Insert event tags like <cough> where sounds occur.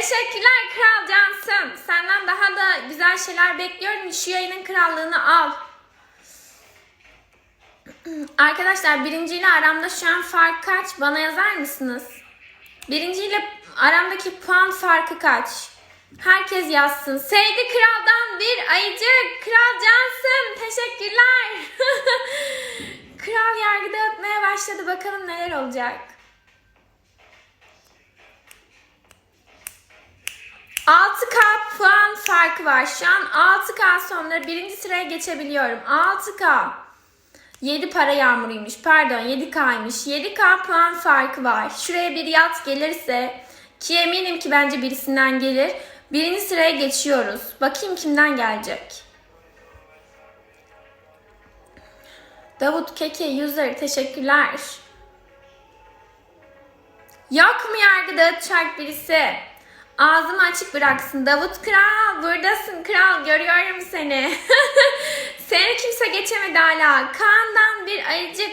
Teşekkürler Kral Cansın. Senden daha da güzel şeyler bekliyorum. Şu yayının krallığını al. <clears throat> Arkadaşlar birinciyle aramda şu an fark kaç? Bana yazar mısınız? Birinciyle aramdaki puan farkı kaç? Herkes yazsın. Sevdi kraldan bir ayıcık. Kral Cansın. Teşekkürler. <laughs> Kral yargı dağıtmaya başladı. Bakalım neler olacak. Farkı var. Şu an 6K sonları birinci sıraya geçebiliyorum. 6K. 7 para yağmuruymuş. Pardon 7K'ymış. 7K puan farkı var. Şuraya bir yat gelirse ki eminim ki bence birisinden gelir. Birinci sıraya geçiyoruz. Bakayım kimden gelecek. Davut Keke User teşekkürler. Yok mu yargı dağıtacak birisi? Ağzımı açık bıraksın. Davut Kral buradasın kral görüyorum seni. <laughs> seni kimse geçemedi hala. Kaan'dan bir ayıcık